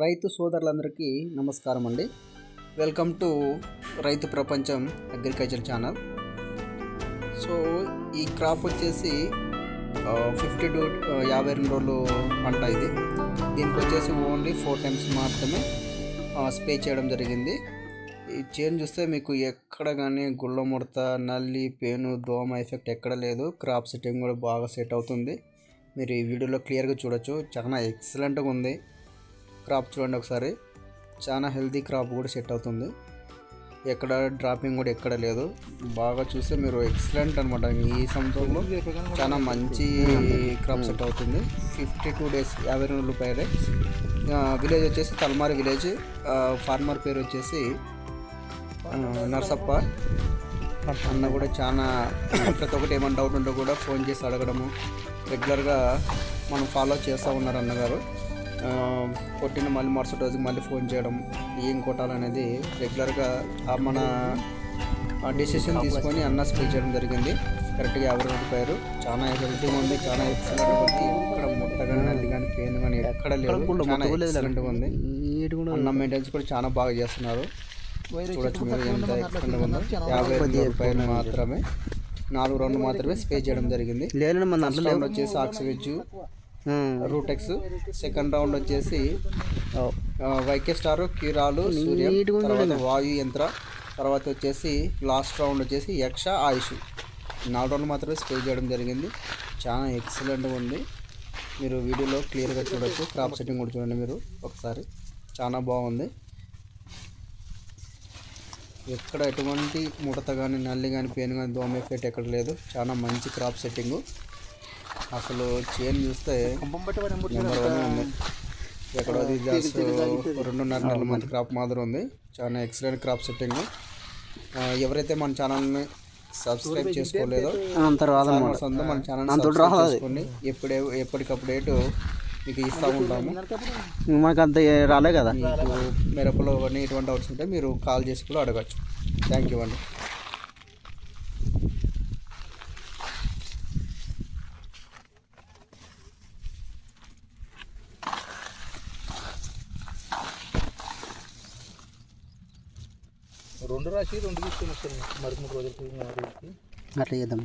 రైతు సోదరులందరికీ నమస్కారం అండి welcome to Raithu Prapancham agriculture channel. So ఈ క్రాప్ వచ్చేసి ఫిఫ్టీ టు యాభై రెండు రోజులు పంట ఇది. దీనికి వచ్చేసి ఓన్లీ ఫోర్ టైమ్స్ మాత్రమే స్ప్రే చేయడం జరిగింది. ఈ చేను చూస్తే మీకు ఎక్కడ కానీ గుళ్ళ ముడత నల్లి పేను దోమ ఎఫెక్ట్ ఎక్కడ లేదు. క్రాప్ సెట్టింగ్ కూడా బాగా సెట్ అవుతుంది. మీరు ఈ వీడియోలో క్లియర్గా చూడొచ్చు. చాలా ఎక్సలెంట్గా ఉంది. క్రాప్ చూడండి ఒకసారి. చాలా హెల్తీ క్రాప్ కూడా సెట్ అవుతుంది. ఎక్కడ డ్రాపింగ్ కూడా ఎక్కడ లేదు. బాగా చూస్తే మీరు ఎక్సలెంట్ అనమాట ఈ సంవత్సరంలో చాలా మంచి క్రాప్ సెట్ అవుతుంది. ఫిఫ్టీ టూ డేస్ యాభై రెండు రూపాయలే విలేజ్ వచ్చేసి తలమారి విలేజ్. ఫార్మర్ పేరు వచ్చేసి నర్సప్ప. అన్న కూడా చాలా ప్రతి ఒక్కటి ఏమైనా డౌట్ ఉంటే కూడా ఫోన్ చేసి అడగడము. రెగ్యులర్గా మనం ఫాలో చేస్తూ ఉన్నారు అన్నగారు. కొట్టిన మళ్ళీ మరుసటి రోజుకి మళ్ళీ ఫోన్ చేయడం ఏం కొట్టాలనేది రెగ్యులర్గా మన డెసిషన్ తీసుకొని అన్న స్ప్రే చేయడం జరిగింది. కరెక్ట్గా యాభై రూపాయలు చాలా హెల్తీగా ఉంది చాలా ఎక్సలెంట్గా ఉంది. ఇక్కడ ముట్ట కానీ నల్లి కానీ పెయిన్ కానీ ఎక్కడ లేదు చాలా ఎక్సలెంట్గా ఉంది. అన్న మెయింటెనెన్స్ కూడా చాలా బాగా చేస్తున్నారు. చూడొచ్చు మీరు ఎంత ఎక్సలెంట్గా ఉందో. యాభై రెండు రూపాయలు మాత్రమే. నాలుగు రౌండ్లు మాత్రమే స్ప్రే చేయడం జరిగింది. లేదు రౌండ్ వచ్చేసి ఆక్సివిజ్. రూటెక్స్ సెకండ్ రౌండ్ వచ్చేసి వైకే స్టార్ కీరాలు సూర్య తర్వాత వాయు యంత్ర తర్వాత వచ్చేసి లాస్ట్ రౌండ్ వచ్చేసి యక్ష ఆయుష్. నాలుగు రౌండ్లు మాత్రమే స్ప్రే చేయడం జరిగింది. చాలా ఎక్సలెంట్గా ఉంది. మీరు వీడియోలో క్లియర్గా చూడొచ్చు. క్రాప్ సెట్టింగ్ కూడా చూడండి మీరు ఒకసారి. చాలా బాగుంది. ఎక్కడ ఎటువంటి ముడత కానీ నల్లి కానీ పేను కానీ దోమ ఎఫెక్ట్ ఎక్కడ లేదు. చాలా మంచి క్రాప్ సెట్టింగ్ అసలు చేను చూస్తే నెంబర్ వన్ ఉంది. ఎక్కడో అది జస్ట్ రెండున్నర నెలల మంది క్రాప్ మాదిరి ఉంది. చాలా ఎక్సలెంట్ క్రాప్ సెట్టింగ్ ఎవరైతే మన ఛానల్ని సబ్స్క్రైబ్ చేసుకోలేదో మన ఛానల్ చేసుకోండి. ఎప్పుడే ఎప్పటికప్పుడు ఏటు మీకు ఇస్తూ ఉంటాము. మనకు అంత రాలే కదా. మీకు మిరపలో ఎటువంటి డౌట్స్ ఉంటే మీరు కాల్ చేసి కూడా అడగచ్చు. థ్యాంక్ యూ అండి. రెండు రాసి రెండు తీసుకొని వస్తాను మరి మూడు రోజులకి. అట్లా చేద్దాం